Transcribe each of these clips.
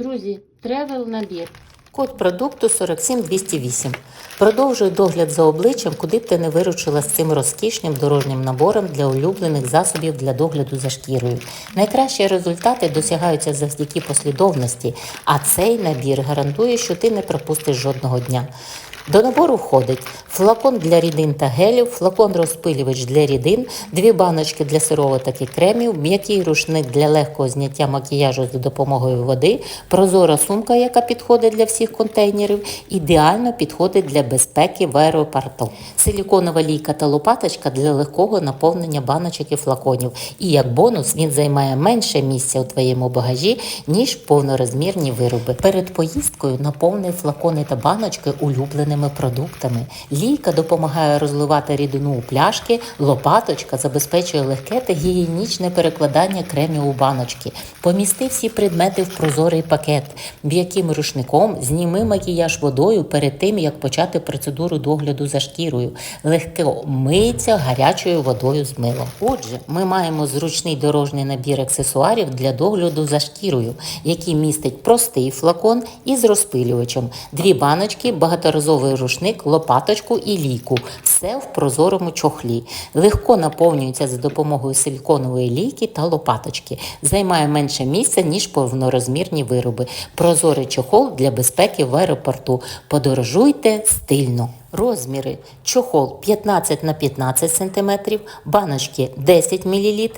Друзі, тревел набір. Код продукту 47208. Продовжуй догляд за обличчям, куди б ти не виручила з цим розкішним дорожнім набором для улюблених засобів для догляду за шкірою. Найкращі результати досягаються завдяки послідовності, а цей набір гарантує, що ти не пропустиш жодного дня. До набору входить флакон для рідин та гелів, флакон розпилювач для рідин, дві баночки для сироваток і кремів, м'який рушник для легкого зняття макіяжу за допомогою води, прозора сумка, яка підходить для всіх контейнерів, ідеально підходить для безпеки в аеропорту. Силіконова лійка та лопаточка для легкого наповнення баночок і флаконів. І як бонус він займає менше місця у твоєму багажі, ніж повнорозмірні вироби. Перед поїздкою наповни флакони та баночки улюбленими продуктами. Лійка допомагає розливати рідину у пляшки, лопаточка забезпечує легке та гігієнічне перекладання кремів у баночки. Помісти всі предмети в прозорий пакет. М'яким рушником зніми макіяж водою перед тим, як почати процедуру догляду за шкірою. Легко миється гарячою водою з милом. Отже, ми маємо зручний дорожній набір аксесуарів для догляду за шкірою, який містить простий флакон із розпилювачем, дві баночки, багаторазовий рушник, лопаточку і лійку. Все в прозорому чохлі. Легко наповнюється за допомогою силіконової лійки та лопаточки. Займає менше місця, ніж повнорозмірні вироби. Прозорий чохол для безпеки в аеропорту. Подорожуйте стильно. Розміри: чохол 15 на 15 см, баночки 10 мл,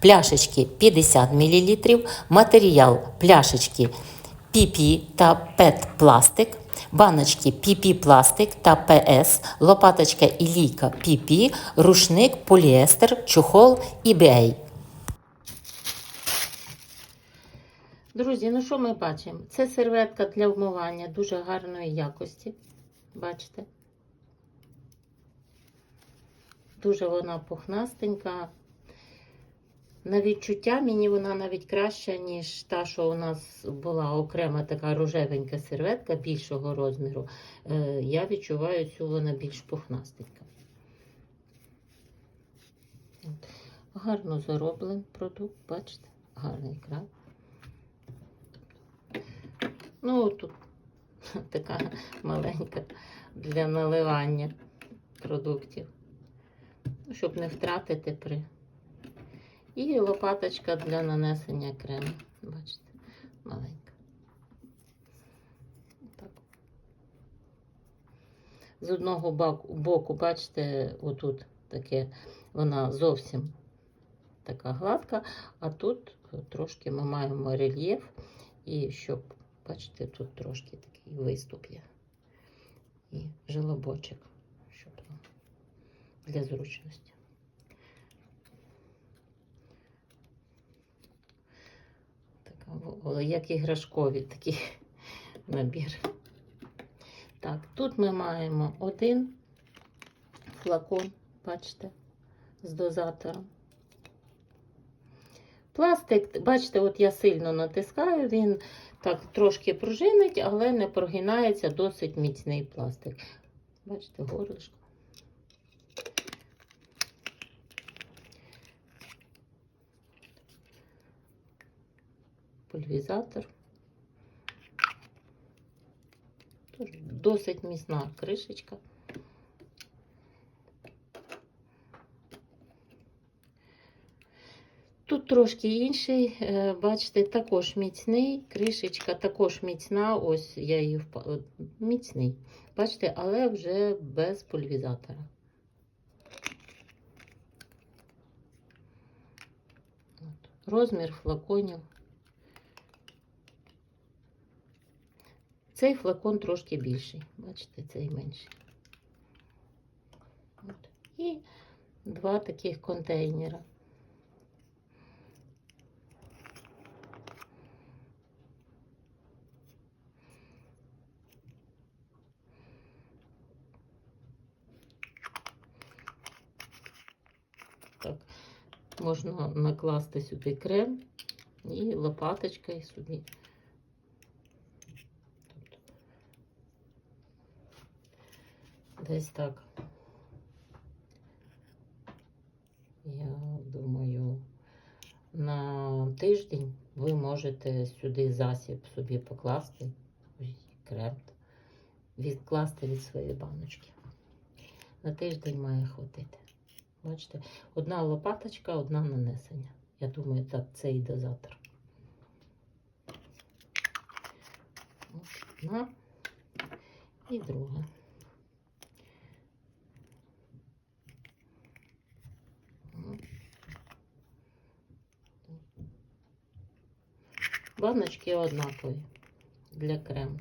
пляшечки 50 мл, матеріал пляшечки PP та PET пластик, баночки PP пластик та ПС, лопаточка і лійка PP, рушник поліестер, чохол EBA. Друзі, ну що ми бачимо? Це серветка для вмивання дуже гарної якості. Бачите? Дуже вона пухнастенька. На відчуття мені вона навіть краща, ніж та, що у нас була окрема така рожевенька серветка більшого розміру. Е, Я відчуваю цю вона більш пухнастенька. Гарно зароблений продукт, бачите? Гарний край. Ну, тут така маленька для наливання продуктів, щоб не втратити при. І лопаточка для нанесення крему. Бачите, маленька. Так. З одного боку, бачите, отут таке, вона зовсім така гладка, а тут трошки ми маємо рельєф, і щоб, бачите, тут трошки такий виступ є. І желобочок, щоб ну, для зручності. Як іграшковий такий набір. Так, тут ми маємо один флакон, бачите, з дозатором. Пластик, бачите, от я сильно натискаю, він так трошки пружинить, але не прогинається досить міцний пластик. Бачите, горлишко. Пульвізатор. Тож Досить міцна кришечка. Тут трошки інший, е, бачите, також міцний, кришечка також міцна, ось я її впа... міцний. Бачите, але вже без пульвізатора. Розмір флаконів. Цей флакон трошки більший, бачите, цей менший. От. І два таких контейнера. Так, можна накласти сюди крем і лопаточка і сюди. Тобто Десь так. Я думаю, на тиждень ви можете сюди засіб собі покласти, крем, відкласти від своєї баночки. На тиждень має хватити. Бачите, одна лопаточка, одна нанесення. Я думаю, так це і дозатор. Ось Одна і друга. Баночки однакові для крему.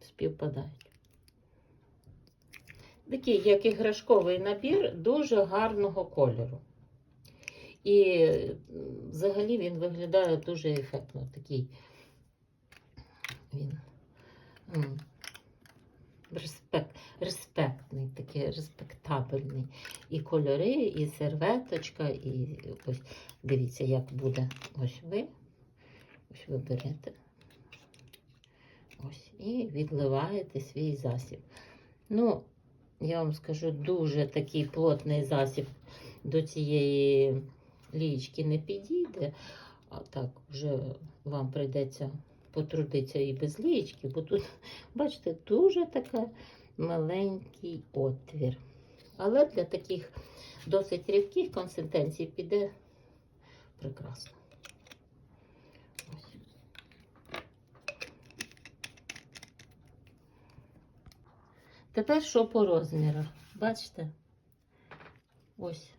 Співпадають. Такий, як іграшковий набір, дуже гарного кольору. І взагалі він виглядає дуже ефектно. Такий він респект, респектний, такий респектабельний. І кольори, і серветочка, і ось дивіться, як буде. Ось ви. Ось ви берете. Ось, і відливаєте свій засіб. Ну, я вам скажу, дуже такий плотний засіб до цієї лієчки не підійде. А так, вже вам прийдеться потрудитися і без лієчки, бо тут, бачите, дуже така маленький отвір. Але для таких досить рідких консистенцій піде прекрасно. Тепер що по розмірах? Бачите? Ось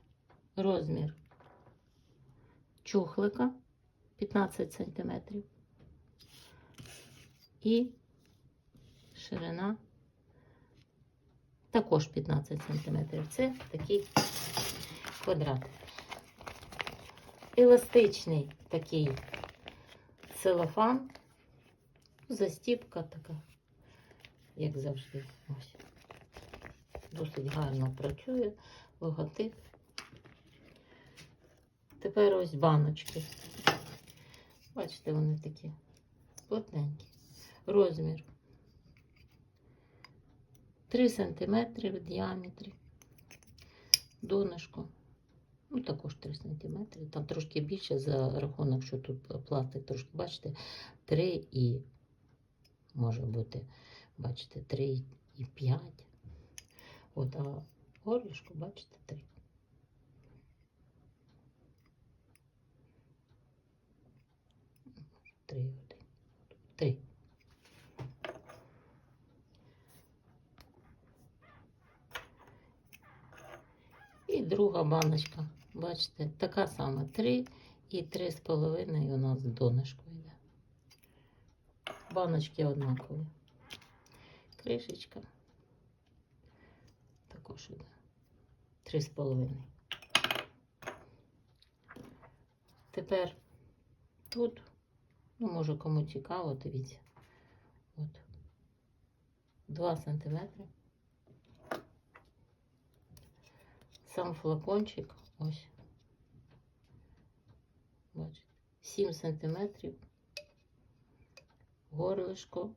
розмір чухлика 15 см і ширина також 15 см. Це такий квадрат. Еластичний такий целофан, застіпка така, як завжди. Ось. Досить гарно працює, логотип. Тепер ось баночки. Бачите, вони такі плотненькі. Розмір 3 см в діаметрі. Донышко. Ну, також 3 см. Там трошки більше за рахунок, що тут пластик трошки, бачите, 3 і може бути, бачите, 3 і 5. От, а горлышко, бачите, 3. Три, один. Три. І друга баночка. Бачите, така сама. Три і три з половиною у нас донышко йде. Баночки однакові. Кришечка. Також з половиною. Тепер тут Ну, може, кому цікаво, дивіться. От. 2 сантиметри. Сам флакончик, ось. Бачите. 7 сантиметрів. Горлишко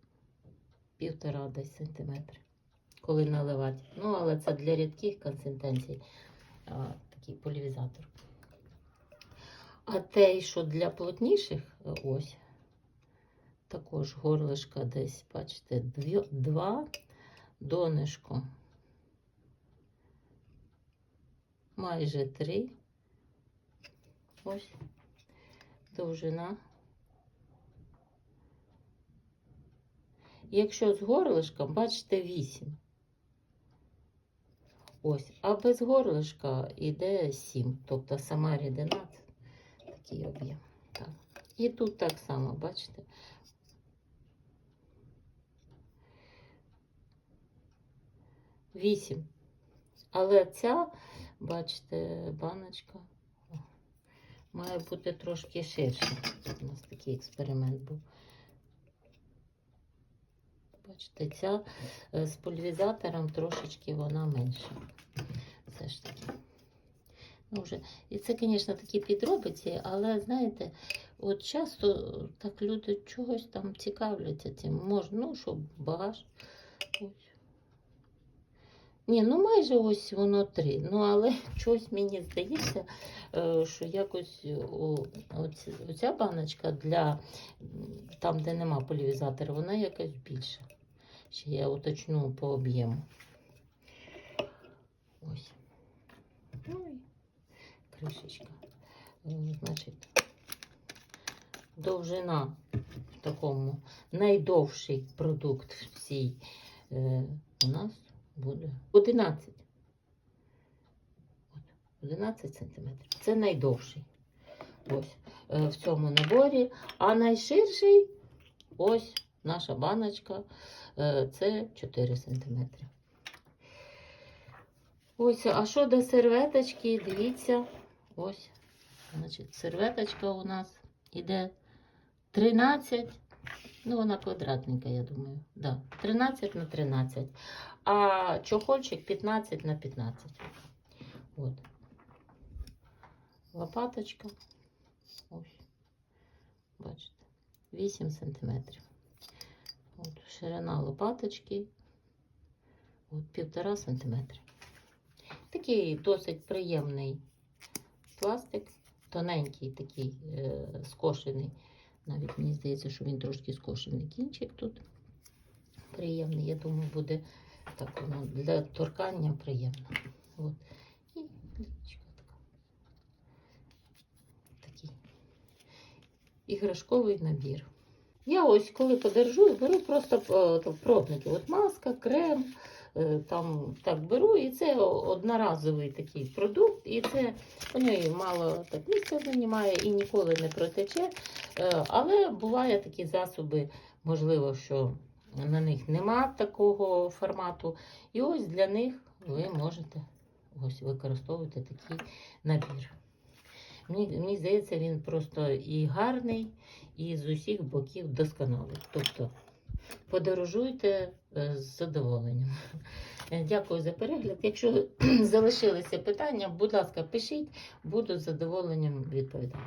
півтора десь сантиметри. Коли наливати. Ну, але це для рідких консистенцій. А, такий полівізатор. А те, що для плотніших, ось. Також горлишка десь, бачите, дві, два донишко. Майже три. Ось довжина. Якщо з горлишком, бачите, 8. Ось, а без горлишка йде 7. Тобто сама рідина такий об'єм. Так. І тут так само, бачите. Вісім. Але ця, бачите, баночка має бути трошки ширша. У нас такий експеримент був. Бачите, ця е, з пульвізатором трошечки вона менша. Все ж таки. Ну, вже. І це, звісно, такі підробиці, але знаєте, от часто так люди чогось там цікавляться цим. Можна, ну, щоб багаж. Ось. Ні, ну майже ось воно три. Ну, але щось мені здається, е, що якось оці- оця баночка для там, де нема полівізатора, вона якась більша. Ще я уточню по об'єму. Ось. Ну і кришечка. Е, Значить, довжина в такому найдовший продукт в цій е, у нас буде 11. 11 сантиметрів. Це найдовший. Ось е, в цьому наборі. А найширший ось наша баночка. е, Це 4 сантиметри. Ось, а що до серветочки, дивіться, ось. Значить, серветочка у нас іде 13. Ну, вона квадратненька, я думаю. Да, 13 на 13. А чохольчик 15 на 15. От. Лопаточка. Ось. Бачите. 8 сантиметрів. От, ширина лопаточки. От, півтора сантиметра. Такий досить приємний пластик. Тоненький такий е, скошений. Навіть мені здається, що він трошки скошений кінчик тут. Приємний, я думаю, буде так воно для торкання приємно. От. І лічка така. Такий іграшковий набір. Я ось коли подержу, беру просто е, пробники. От маска, крем, там так беру, і це одноразовий такий продукт, і це у нього мало так місця займає і ніколи не протече. Е, Але буває такі засоби, можливо, що на них нема такого формату. І ось для них ви можете ось використовувати такий набір. Мені, мені здається, він просто і гарний, і з усіх боків досконалий. Тобто подорожуйте е, з задоволенням. Е, Дякую за перегляд. Якщо залишилися питання, будь ласка, пишіть, буду з задоволенням відповідати.